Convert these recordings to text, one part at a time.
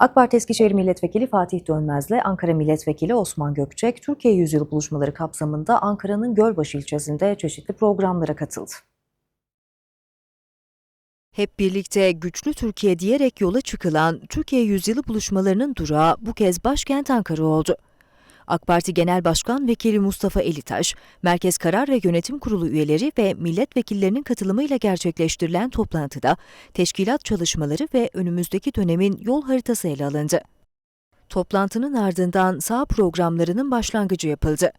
AK Parti Eskişehir Milletvekili Fatih Dönmez'le Ankara Milletvekili Osman Gökçek, Türkiye Yüzyılı buluşmaları kapsamında Ankara'nın Gölbaşı ilçesinde çeşitli programlara katıldı. Hep birlikte güçlü Türkiye diyerek yola çıkılan Türkiye Yüzyılı buluşmalarının durağı bu kez başkent Ankara oldu. AK Parti Genel Başkan Vekili Mustafa Elitaş, Merkez Karar ve Yönetim Kurulu üyeleri ve milletvekillerinin katılımıyla gerçekleştirilen toplantıda teşkilat çalışmaları ve önümüzdeki dönemin yol haritası ele alındı. Toplantının ardından sağ programlarının başlangıcı yapıldı.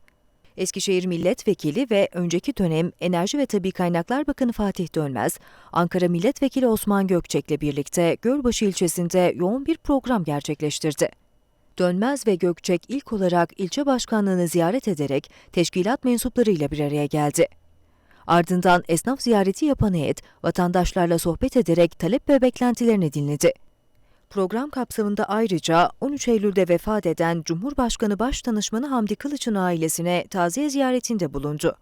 Eskişehir Milletvekili ve önceki dönem Enerji ve Tabi Kaynaklar Bakanı Fatih Dönmez, Ankara Milletvekili Osman Gökçek'le birlikte Gölbaşı ilçesinde yoğun bir program gerçekleştirdi. Dönmez ve Gökçek ilk olarak ilçe başkanlığını ziyaret ederek teşkilat mensuplarıyla bir araya geldi. Ardından esnaf ziyareti yapan heyet, vatandaşlarla sohbet ederek talep ve beklentilerini dinledi. Program kapsamında ayrıca 13 Eylül'de vefat eden Cumhurbaşkanı Başdanışmanı Hamdi Kılıç'ın ailesine taziye ziyaretinde bulundu.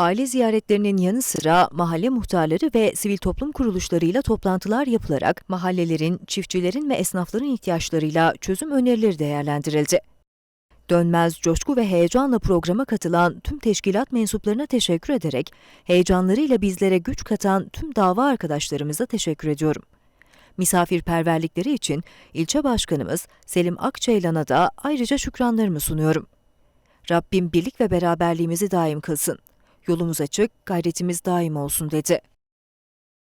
Aile ziyaretlerinin yanı sıra mahalle muhtarları ve sivil toplum kuruluşlarıyla toplantılar yapılarak mahallelerin, çiftçilerin ve esnafların ihtiyaçlarıyla çözüm önerileri değerlendirildi. Dönmez, coşku ve heyecanla programa katılan tüm teşkilat mensuplarına teşekkür ederek, heyecanlarıyla bizlere güç katan tüm dava arkadaşlarımıza teşekkür ediyorum. Misafirperverlikleri için ilçe başkanımız Selim Akçaylan'a da ayrıca şükranlarımı sunuyorum. Rabbim birlik ve beraberliğimizi daim kılsın. Yolumuz açık, gayretimiz daim olsun dedi.